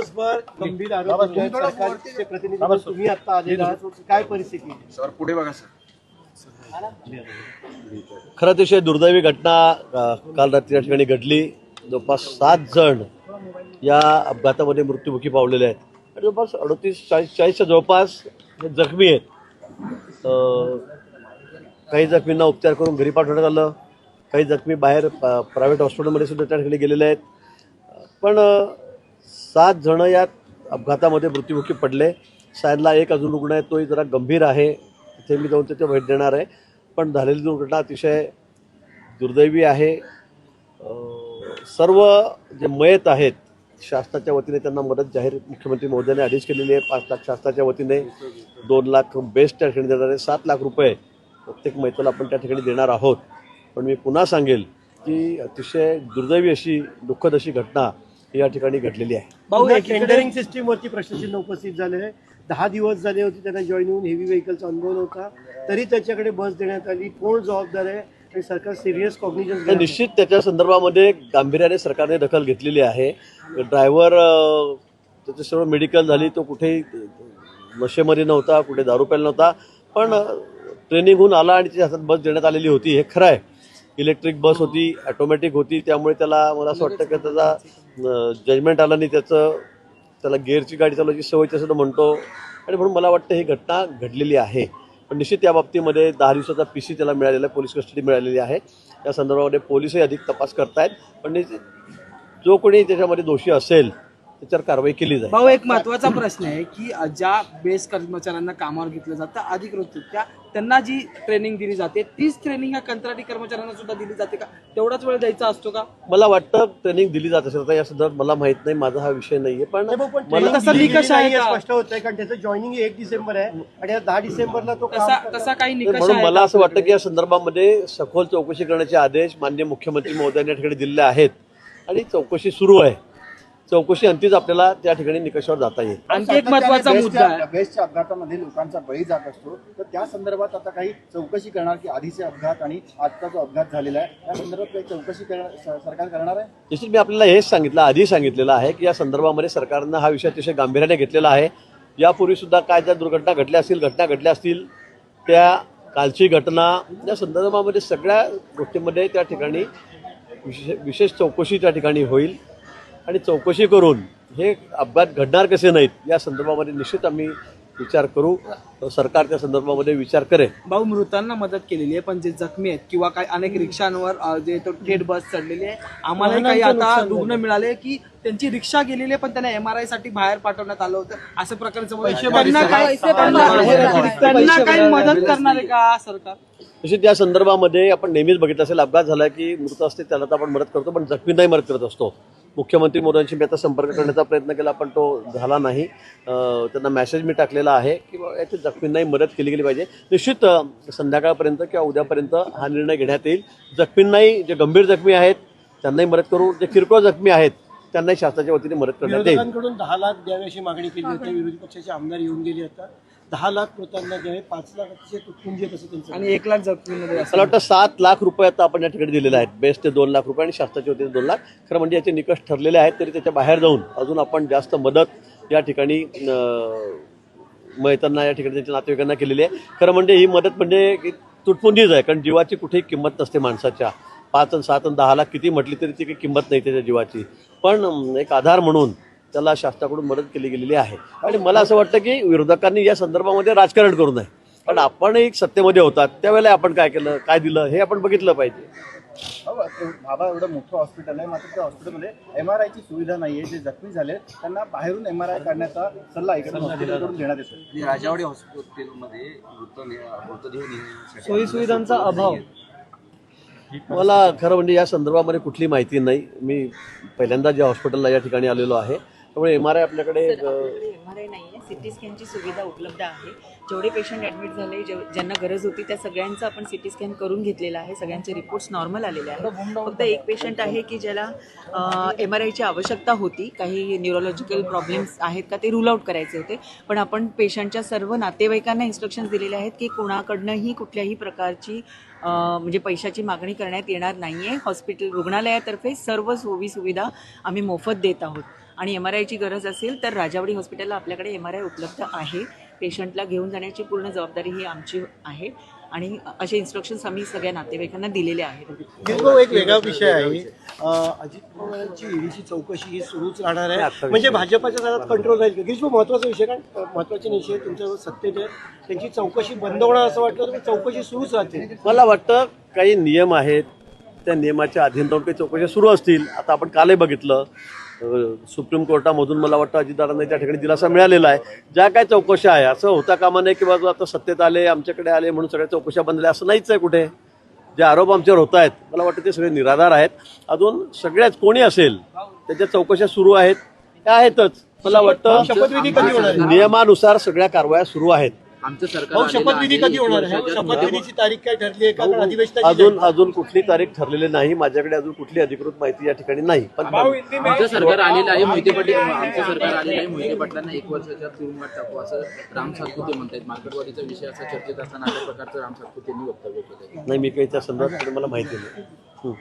दिवसभर गंभीर आरोप आहेत. सरकारचे प्रतिनिधी म्हणून तुम्ही आता आलेला आहात. काय परिस्थिती आहे? सर पुढे बघा सर. खरं अतिशय दुर्दैवी घटना अ, काल रात्री या ठिकाणी घडली. जवळपास सात जण या अपघातामध्ये मृत्युमुखी पावलेले आहेत. आणि जवळपास अडतीस चाळीस चाळीसच्या जवळपास हे जखमी आहेत. अ, काही जखमींना उपचार करून घरी पाठवण्यात आलं. काही जखमी बाहेर प्रायव्हेट हॉस्पिटलमध्ये सुद्धा त्या ठिकाणी गेलेले आहेत. पण अ, सात जण या अपघातामध्ये मृत्युमुखी पडले. सायनला एक अजून रुग्ण आहे तोही जरा गंभीर आहे. तिथे मी जाऊन तिथे भेट देणार आहे. पण झालेली दुर्घटना अतिशय दुर्दैवी आहे. सर्व जे मयत आहेत शासनाच्या वतीने त्यांना मदत जाहीर मुख्यमंत्री महोदयाने आधीच केलेली आहे. पाच लाख शासनाच्या वतीने दोन लाख बेस्ट त्या ठिकाणी देणार आहे. सात लाख रुपये प्रत्येक मैताला आपण त्या ठिकाणी देणार आहोत. पण मी पुन्हा सांगेल की अतिशय दुर्दैवी अशी दुःखद अशी घटना या ठिकाणी घडलेली आहे. भाऊ टेंडरिंग सिस्टीम वरती प्रशासन उपस्थित झाले आहे. दहा दिवस झाले होते त्यांना जॉईन होऊन हेवी व्हेकलचा अनुभव नव्हता तरी त्याच्याकडे बस देण्यात आली कोण जबाबदार आहे आणि सरकार सिरियस तर कॉग्निजन्स निश्चित त्याच्या संदर्भामध्ये गांभीर्याने सरकारने दखल घेतलेली आहे. ड्रायव्हर त्याचं सर्व मेडिकल झाली तो कुठेही नशेमध्ये नव्हता कुठे दारू प्यायला नव्हता. पण ट्रेनिंग होऊन आला आणि त्याच्या हातात बस देण्यात आलेली होती हे खरं आहे. इलेक्ट्रिक बस होती ॲटोमॅटिक होती त्यामुळे त्याला मला असं वाटतं की त्याचा जजमेंट आला नाही त्याचं त्याला गेअरची गाडी चालवायची सवय तसं म्हणतो. आणि म्हणून मला वाटतं ही घटना घडलेली आहे. पण निश्चित या बाबतीमध्ये दहा दिवसाचा पी सी त्याला मिळालेला आहे पोलीस कस्टडी मिळालेली आहे. त्या संदर्भामध्ये पोलीसही अधिक तपास करतायत. पण जो कोणी त्याच्यामध्ये दोषी असेल त्याच्यावर कारवाई केली जाईल. भाऊ एक महत्त्वाचा प्रश्न आहे की ज्या बेस कर्मचाऱ्यांना कामावर घेतलं जातं अधिकृतरित्या त्यांना जी ट्रेनिंग दिली जाते तीच ट्रेनिंग ह्या कंत्राटी कर्मचाऱ्यांना सुद्धा दिली जाते का? तेवढाच वेळ द्यायचा असतो का? मला वाटतं ट्रेनिंग दिली जात असेल. या संदर्भात मला माहीत नाही माझा हा विषय नाहीये पण मला तसं निकष आहे का? स्पष्ट होत आहे कारण त्याचं जॉईनिंग एक डिसेंबर आहे आणि या दहा डिसेंबरला तो काम तसा काही निकष म्हणून आहे मला का? असं वाटतं की? या संदर्भामध्ये सखोल चौकशी करण्याचे आदेश माननीय मुख्यमंत्री महोदयांनी या ठिकाणी दिलेले आहेत. आणि चौकशी सुरू आहे. चौकशी अंतीच आपल्याला त्या ठिकाणी निकषावर जाता येईल. आणखी एक महत्त्वाचा मुद्दा. आहे बेस्टच्या अपघातामध्ये लोकांचा बळी जात असतो. तर त्या संदर्भात आता काही चौकशी करणार की आधीचे अपघात आणि आजचा जो अपघात झालेला आहे त्या संदर्भात काही चौकशी करणार स- सरकार करणार आहे? निश्चित मी आपल्याला हेच सांगितलं आधी सांगितलेलं आहे की या संदर्भामध्ये सरकारनं हा विषय अतिशय गांभीर्याने घेतलेला आहे. यापूर्वी सुद्धा काय ज्या दुर्घटना घडल्या असतील घटना घडल्या असतील त्या कालची घटना या संदर्भामध्ये सगळ्या गोष्टींमध्ये त्या ठिकाणी विशेष विशेष चौकशी त्या ठिकाणी होईल. आणि चौकशी करून हे अपघात घडणार कसे नाहीत या संदर्भामध्ये निश्चित आम्ही विचार करू. सरकार त्या संदर्भामध्ये विचार करेल. भाऊ मृतांना मदत केलेली आहे पण जे जखमी आहेत किंवा काही अनेक रिक्षांवर जे तो थेट बस चढलेली आहे आम्हाला काही आता रुग्ण मिळाले की त्यांची रिक्षा गेलेली आहे पण त्यांना एम आर आयसाठी बाहेर पाठवण्यात आलं होतं. अशा प्रकारचं त्यांना काही मदत करणार आहे का सरकार? तसेच या संदर्भामध्ये आपण नेहमीच बघितलं असेल अपघात झाला की मृत असते त्याला तर आपण मदत करतो पण जखमींनाही मदत करत असतो. मुख्यमंत्री मोदयांशी मी आता संपर्क करण्याचा प्रयत्न केला पण तो झाला नाही. त्यांना मेसेज मी टाकलेला आहे की याच्या जखमींनाही मदत केली गेली पाहिजे. निश्चित संध्याकाळपर्यंत किंवा उद्यापर्यंत हा निर्णय घेण्यात येईल. जखमींनाही जे गंभीर जखमी आहेत त्यांनाही मदत करू. जे किरकोळ जखमी आहेत त्यांनाही शासनाच्या वतीने मदत करण्यात येईल. दहा लाख द्यावी अशी मागणी केली होती. विरोधी पक्षाचे आमदार येऊन गेले आता दहा लाख मृतांना द्यावे पाच लाख अतिशय तुटपुंजी आहेत असं त्यांचं आणि एक लाख जखमींमध्ये असं मला वाटतं सात लाख रुपये आता आपण या ठिकाणी दिलेले आहेत. बेस्ट ते दोन लाख रुपये आणि शासनाच्या वतीने दोन लाख. खरं म्हणजे याचे निकष ठरलेले आहेत तरी त्याच्या बाहेर जाऊन अजून आपण जास्त मदत या ठिकाणी अं, मैतांना या ठिकाणी त्यांच्या नातेवाईकांना केलेली आहे. खरं म्हणजे ही मदत म्हणजे की तुटपुंजीच आहे कारण जीवाची कुठेही किंमत नसते माणसाच्या. पाच आणि सात आणि दहा लाख किती म्हटली तरी ती काही किंमत नाही त्याच्या जीवाची. पण अं, एक आधार म्हणून त्याला शासनाकडून मदत केली गेलेली आहे. आणि मला असं वाटतं की विरोधकांनी या संदर्भामध्ये राजकारण करू नये. कारण आपण एक सत्तेमध्ये होतात त्यावेळेला आपण काय केलं काय दिलं हे आपण बघितलं पाहिजे. बाबा एवढं मोठं हॉस्पिटल आहे मात्र त्या हॉस्पिटलमध्ये एम आर आयची सुविधा नाही आहे जे जखमी झाले त्यांना बाहेरून एम आर आय काढण्याचा सल्ला इकडे हॉस्पिटलकडून देण्यात येतो राजावाडी हॉस्पिटलमध्ये मृतदेह सोयी सुविधांचा अभाव. मला खरं म्हणजे या संदर्भामध्ये कुठली माहिती नाही. मी पहिल्यांदा ज्या हॉस्पिटलला या ठिकाणी आलेलो आहे त्यामुळे एम आर आय आपल्याकडे एम आर आय नाही आहे सिटी स्कॅनची सुविधा उपलब्ध आहे. जेवढे पेशंट ॲडमिट झाले जेव ज्यांना गरज होती त्या सगळ्यांचं आपण सिटी स्कॅन करून घेतलेला आहे. सगळ्यांचे रिपोर्ट्स नॉर्मल आलेले आहेत. फक्त एक पेशंट आहे की ज्याला एम आर आयची आवश्यकता होती. काही न्यूरोलॉजिकल प्रॉब्लेम्स आहेत का ते रूल आउट करायचे होते. पण आपण पेशंटच्या सर्व नातेवाईकांना इन्स्ट्रक्शन्स दिलेले आहेत की कोणाकडनंही कुठल्याही प्रकारची म्हणजे पैशाची मागणी करण्यात येणार नाही आहे हॉस्पिटल रुग्णालयातर्फे सर्व सोयी सुविधा आम्ही मोफत देत आहोत. आणि एम आर आयची गरज असेल तर राजावडी हॉस्पिटलला आपल्याकडे एम आर आय उपलब्ध आहे. पेशंटला घेऊन जाण्याची पूर्ण जबाबदारी ही आमची आहे. आणि असे इन्स्ट्रक्शन्स आम्ही सगळ्या नातेवाईकांना दिलेले आहेत. एक वेगळा विषय आहे. अजित पवारांची ईडीची चौकशी ही सुरूच राहणार आहे. म्हणजे भाजपाच्या दारात कंट्रोल राहील का? गिरीशभाऊ महत्त्वाचा विषय कारण अं, महत्त्वाचे नेते तुमच्यावर सत्तेत त्यांची चौकशी बंद होणार असं वाटलं तर चौकशी सुरूच राहते. मला वाटतं काही नियम आहेत. त्या नियमाच्या अधीन राहून काही चौकशा सुरू असतील. आता आपण कालही बघितलं. सुप्रीम कोर्टामधून मला वाटतं अजितदारांना त्या ठिकाणी दिलासा मिळालेला आहे. ज्या काय चौकशा आहे असं होता कामा नाही की बाबा आता सत्तेत आले आमच्याकडे आले म्हणून सगळ्या चौकशा बंद झाल्या असं नाहीच आहे कुठे. जे आरोप आमच्यावर होत आहेत मला वाटतं ते सगळे निराधार आहेत. अजून सगळ्याच कोणी असेल त्याच्या चौकशा सुरू आहेत त्या आहेतच. मला वाटतं? नियमानुसार सगळ्या कारवाया सुरू आहेत. आमचं सरकार शपथविधी. कधी होणार आहे? शपथविधीची तारीख काय ठरली आहे? का अधिवेशनाची अजून अजून कुठली तारीख ठरलेली नाही. माझ्याकडे अजून कुठली अधिकृत माहिती या ठिकाणी नाही. पण आमचं सरकार आलेलं आहे मोहिते पाटील आमचं सरकार आलेलं आहे मोहिते पाटलांना एक वर्षाच्या तुरुंगात टाकू. असं राम सातपुते म्हणतात मार्केटवाडीचा विषय असा चर्चेत असताना अशा प्रकारचं राम सातपुतेंनी वक्तव्य केलं नाही मी काही त्या संदर्भात मला माहिती नाही. हं.